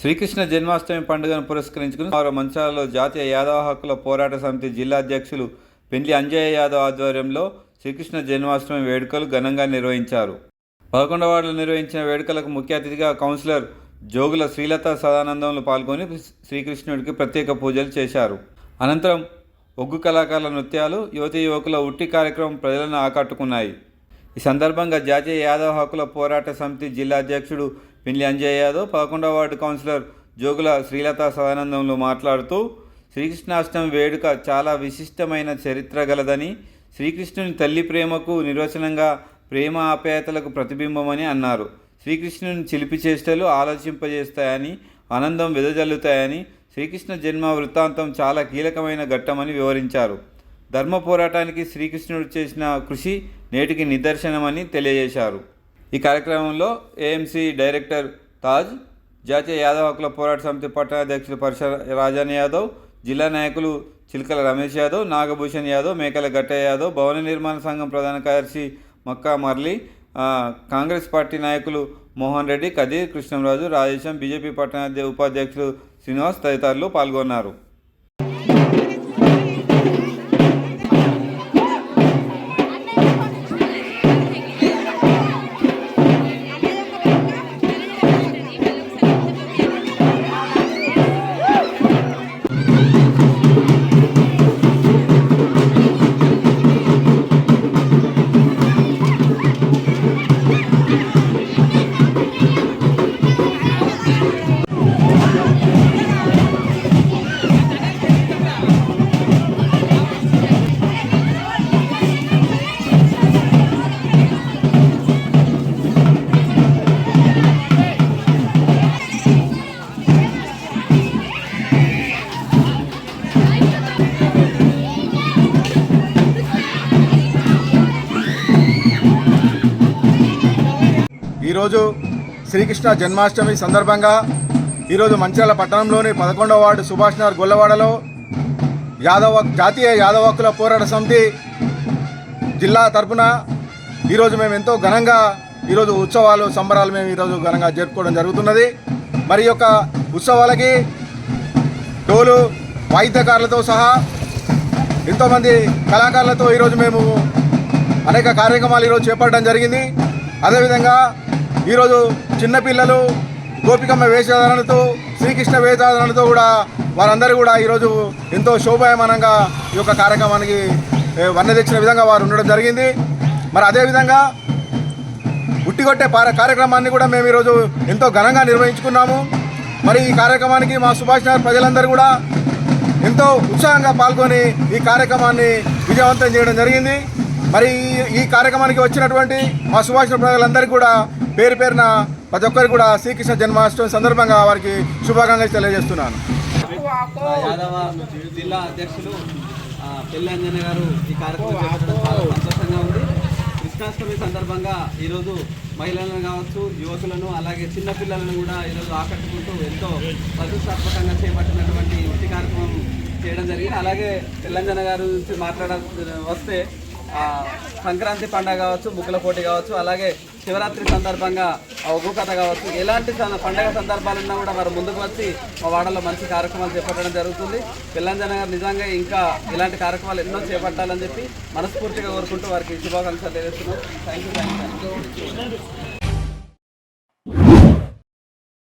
శ్రీకృష్ణ జన్మాష్టమి పండుగను పురస్కరించుకుని మరో మంచాలలో జాతీయ యాదవ హక్కుల పోరాట సమితి జిల్లా అధ్యక్షులు పెండ్లి అంజయ్య యాదవ్ ఆధ్వర్యంలో శ్రీకృష్ణ జన్మాష్టమి వేడుకలు ఘనంగా నిర్వహించారు. పదకొండవాడలో నిర్వహించిన వేడుకలకు ముఖ్య అతిథిగా కౌన్సిలర్ జోగుల శ్రీలత సదానందంలో పాల్గొని శ్రీకృష్ణుడికి ప్రత్యేక పూజలు చేశారు. అనంతరం ఒగ్గు కళాకారుల నృత్యాలు యువతీ యువకుల ఉట్టి కార్యక్రమం ప్రజలను ఆకట్టుకున్నాయి. ఈ సందర్భంగా జాతీయ యాదవ్ హక్కుల పోరాట సమితి జిల్లా అధ్యక్షుడు పిల్లి అంజయ్ యాదవ్ పదకొండవ వార్డు కౌన్సిలర్ జోగుల శ్రీలత సదానందంలో మాట్లాడుతూ శ్రీకృష్ణాష్టమి వేడుక చాలా విశిష్టమైన చరిత్ర గలదని శ్రీకృష్ణుని తల్లి ప్రేమకు నిర్వచనంగా ప్రేమ ఆప్యాయతలకు ప్రతిబింబమని అన్నారు. శ్రీకృష్ణుని చిలిపి చేష్టలు ఆలోచింపజేస్తాయని ఆనందం వెదజల్లుతాయని శ్రీకృష్ణ జన్మ వృత్తాంతం చాలా కీలకమైన ఘట్టమని వివరించారు. ధర్మ పోరాటానికి శ్రీకృష్ణుడు చేసిన కృషి నేటికి నిదర్శనమని తెలియజేశారు. ఈ కార్యక్రమంలో ఏఎంసీ డైరెక్టర్ తాజ్ జాతీయ యాదవ్ హక్కుల పోరాట సమితి పట్టణాధ్యక్షులు పరశ రాజాన్ యాదవ్ జిల్లా నాయకులు చిలకల రమేష్ యాదవ్ నాగభూషణ్ యాదవ్ మేకల గట్టయ్య యాదవ్ భవన నిర్మాణ సంఘం ప్రధాన కార్యదర్శి మక్కా మర్లి కాంగ్రెస్ పార్టీ నాయకులు మోహన్ రెడ్డి కదీర్ కృష్ణంరాజు రాజేశం బీజేపీ పట్టణ ఉపాధ్యక్షులు శ్రీనివాస్ తదితరులు పాల్గొన్నారు. ఈరోజు శ్రీకృష్ణ జన్మాష్టమి సందర్భంగా ఈరోజు మంచిర్యాల పట్టణంలోని పదకొండవ వార్డు సుభాష్ నగర్ గొల్లవాడలో యాదవ జాతీయ యాదవ హక్కుల పోరాట సమితి జిల్లా తరఫున ఈరోజు మేము ఎంతో ఘనంగా ఈరోజు ఉత్సవాలు సంబరాలు మేము ఈరోజు ఘనంగా జరుపుకోవడం జరుగుతున్నది. మరి యొక్క ఉత్సవాలకి డోలు వాయిద్యకారులతో సహా ఎంతోమంది కళాకారులతో ఈరోజు మేము అనేక కార్యక్రమాలు ఈరోజు చేపట్టడం జరిగింది. అదేవిధంగా ఈరోజు చిన్నపిల్లలు గోపికమ్మ వేషధారణతో శ్రీకృష్ణ వేషధారణతో కూడా వారందరూ కూడా ఈరోజు ఎంతో శోభాయమానంగా ఈ యొక్క కార్యక్రమానికి ఏ, వన్నె తెచ్చిన విధంగా వారు ఉండడం జరిగింది. మరి అదేవిధంగా ఉట్టిగొట్టే పార కార్యక్రమాన్ని కూడా మేము ఈరోజు ఎంతో ఘనంగా నిర్వహించుకున్నాము. మరి ఈ కార్యక్రమానికి మా సుభాష్ నగర్ ప్రజలందరూ కూడా ఎంతో ఉత్సాహంగా పాల్గొని ఈ కార్యక్రమాన్ని విజయవంతం చేయడం జరిగింది. మరి ఈ- ఈ కార్యక్రమానికి వచ్చినటువంటి మా సుభాష్ ప్రజలందరికీ కూడా పేరు పేరున ప్రతి ఒక్కరికి కూడా శ్రీకృష్ణ జన్మాష్టమి సందర్భంగా వారికి శుభాకాంక్షలు తెలియజేస్తున్నాను. యాదవ జిల్లా అధ్యక్షులు ఆ, గారు ఈ కార్యక్రమం చేపట్టడం చాలా సంతోషంగా ఉంది. కృష్ణాష్టమి సందర్భంగా ఈరోజు మహిళలను కావచ్చు యువకులను అలాగే చిన్నపిల్లలను కూడా ఈరోజు ఆకట్టుకుంటూ ఎంతో ప్రతిష్టాత్మకంగా చేపట్టినటువంటి ఇంటి కార్యక్రమం చేయడం జరిగింది. అలాగే తెలంగాణ గారు గురించి మాట్లాడ వస్తే సంక్రాంతి పండుగ కావచ్చు ముగ్గుల పోటీ కావచ్చు అలాగే శివరాత్రి సందర్భంగా ఆ ఒగ్గు కథ కావచ్చు ఎలాంటి సన- పండగ సందర్భాలున్నా కూడా వారు ముందుకు వచ్చి మా వాడలో మంచి కార్యక్రమాలు చేపట్టడం జరుగుతుంది. పిల్లంజన గారు నిజంగా ఇంకా ఇలాంటి కార్యక్రమాలు ఎన్నో చేపట్టాలని చెప్పి మనస్ఫూర్తిగా కోరుకుంటూ వారికి శుభాకాంక్షలు తెలియజేస్తున్నాం. Thank you thank you